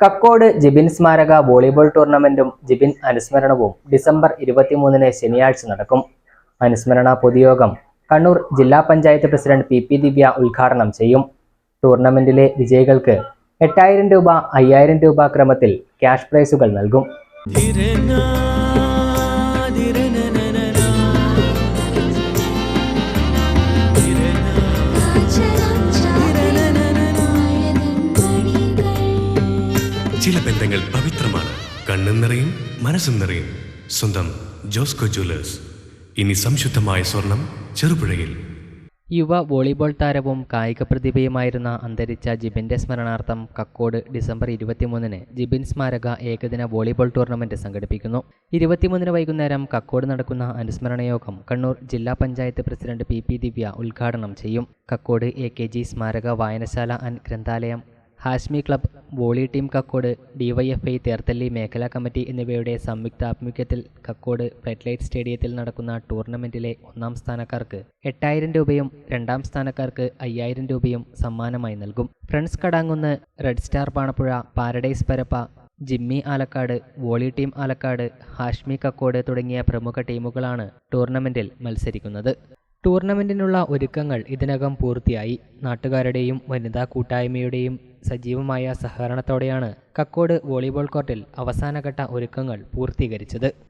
കക്കോട് ജിബിൻ സ്മാരക വോളിബോൾ ടൂർണമെന്റും ജിബിൻ അനുസ്മരണവും ഡിസംബർ ഇരുപത്തിമൂന്നിന് ശനിയാഴ്ച നടക്കും. അനുസ്മരണ പൊതുയോഗം കണ്ണൂർ ജില്ലാ panchayat president P P Divya ഉദ്ഘാടനം ചെയ്യും. ടൂർണമെന്റിലെ വിജയികൾക്ക് എട്ടായിരം രൂപ അയ്യായിരം രൂപ ക്രമത്തിൽ ക്യാഷ് പ്രൈസുകൾ നൽകും. ചില ബന്ധങ്ങൾ പവിത്രമാണ്. കണ്ണും നിറയും മനസ്സും നിറയും. സ്വന്തം ജോസ്കോ ജ്വല്ലേഴ്സ് ഇനി സംശുദ്ധമായ സ്വർണം ചെറുപുഴയിൽ. യുവ വോളിബോൾ താരവും കായിക പ്രതിഭയുമായിരുന്ന അന്തരിച്ച ജിബിന്റെ സ്മരണാർത്ഥം കക്കോട് ഡിസംബർ ഇരുപത്തിമൂന്നിന് ജിബിൻ സ്മാരക ഏകദിന വോളിബോൾ ടൂർണമെന്റ് സംഘടിപ്പിക്കുന്നു. ഇരുപത്തിമൂന്നിന് വൈകുന്നേരം കക്കോട് നടക്കുന്ന അനുസ്മരണ യോഗം കണ്ണൂർ ജില്ലാ panchayat president P P Divya ഉദ്ഘാടനം ചെയ്യും. കക്കോട് എ കെ ജി സ്മാരക വായനശാല and ഗ്രന്ഥാലയം Hashmi club volley team Kakkod DYFI Therthalli മേഖലാ കമ്മിറ്റി എന്നിവയുടെ സംയുക്താഭിമുഖ്യത്തിൽ കക്കോട് ഫ്ലഡ്ലൈറ്റ് സ്റ്റേഡിയത്തിൽ നടക്കുന്ന ടൂർണമെന്റിലെ ഒന്നാം സ്ഥാനക്കാർക്ക് എട്ടായിരം രൂപയും രണ്ടാം സ്ഥാനക്കാർക്ക് അയ്യായിരം രൂപയും സമ്മാനമായി നൽകും. Friends Kadangunnu red star Panappuzha paradise Parappa Jimmy Alakkad volley team Alakkad Hashmi Kakkod തുടങ്ങിയ പ്രമുഖ ടീമുകളാണ് ടൂർണമെന്റിൽ മത്സരിക്കുന്നത്. ടൂർണമെന്റിനുള്ള ഒരുക്കങ്ങൾ ഇതിനകം പൂർത്തിയായി. നാട്ടുകാരുടെയും വനിതാ കൂട്ടായ്മയുടെയും സജീവമായ സഹകരണത്തോടെയാണ് കക്കോട് വോളിബോൾ കോർട്ടിൽ അവസാനഘട്ട ഒരുക്കങ്ങൾ പൂർത്തീകരിച്ചത്.